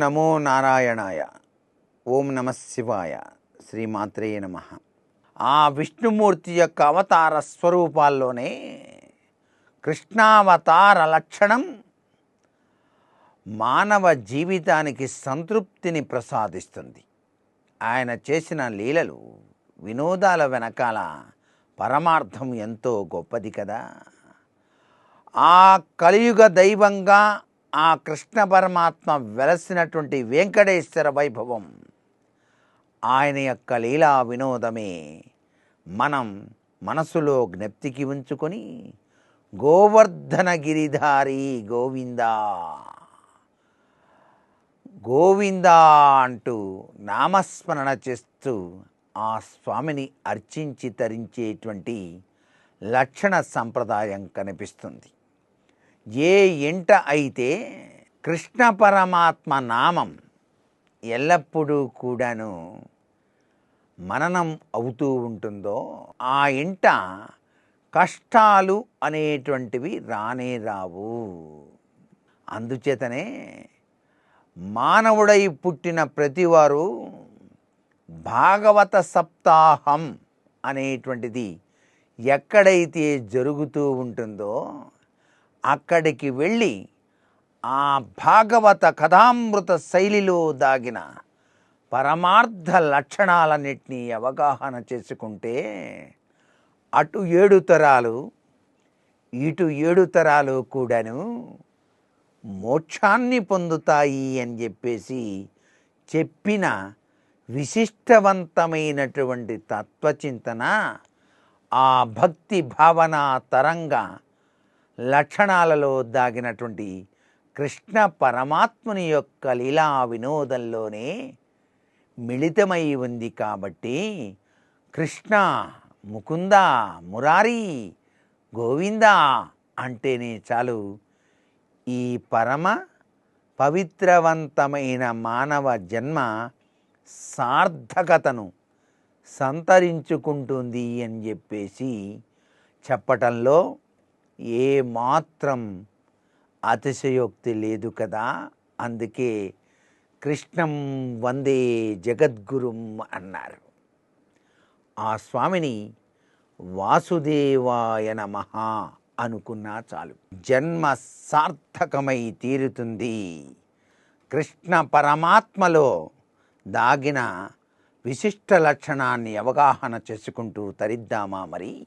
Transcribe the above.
నమో నారాయణాయ. ఓం నమ శివాయ. శ్రీమాత్రేయ నమ. ఆ విష్ణుమూర్తి యొక్క అవతార స్వరూపాల్లోనే కృష్ణావతార లక్షణం మానవ జీవితానికి సంతృప్తిని ప్రసాదిస్తుంది. ఆయన చేసిన లీలలు వినోదాల వెనకాల పరమార్థం ఎంతో గొప్పది కదా. ఆ కలియుగ దైవంగా ఆ కృష్ణ పరమాత్మ వెలసినటువంటి వెంకటేశ్వర వైభవం. ఆయన యొక్క లీలా వినోదమే మనం మనసులో జ్ఞప్తికి ఉంచుకొని గోవర్ధన గిరిధారి గోవిందా. గోవిందా అంటూ నామస్మరణ చేస్తూ ఆ స్వామిని అర్చించి తరించేటువంటి లక్షణ సంప్రదాయం కనిపిస్తుంది. ఏ ఇంట అయితే కృష్ణ పరమాత్మ నామం ఎల్లప్పుడూ కూడాను మననం అవుతూ ఉంటుందో ఆ ఇంట కష్టాలు అనేటువంటివి రానే రావు. అందుచేతనే మానవుడై పుట్టిన ప్రతివారు భాగవత సప్తాహం అనేటువంటిది ఎక్కడైతే జరుగుతూ ఉంటుందో అక్కడికి వెళ్ళి ఆ భాగవత కథామృత శైలిలో దాగిన పరమార్థ లక్షణాలన్నింటినీ అవగాహన చేసుకుంటే అటు ఏడు తరాలు ఇటు ఏడు తరాలు కూడాను మోక్షాన్ని పొందుతాయి అని చెప్పేసి చెప్పిన విశిష్టవంతమైనటువంటి తత్వచింతన ఆ భక్తి భావన తరంగా లక్షణాలలో దాగినటువంటి కృష్ణ పరమాత్ముని యొక్క లీలా వినోదంలోనే మిళితమై ఉంది కాబట్టి కృష్ణ ముకుంద మురారి గోవింద అంటేనే చాలు ఈ పరమ పవిత్రవంతమైన మానవ జన్మ సార్థకతను సంతరించుకుంటుంది అని చెప్పేసి చెప్పటంలో ఏ మాత్రం అతిశయోక్తి లేదు కదా. అందుకే కృష్ణం వందే జగద్గురుం అన్నారు. ఆ స్వామిని వాసుదేవాయ నమః అనుకున్నా చాలు. జన్మ సార్థకమై తీరుతుంది. కృష్ణ పరమాత్మలో దాగిన విశిష్ట లక్షణాన్ని అవగాహన చేసుకుంటూ తరిద్దామా మరి?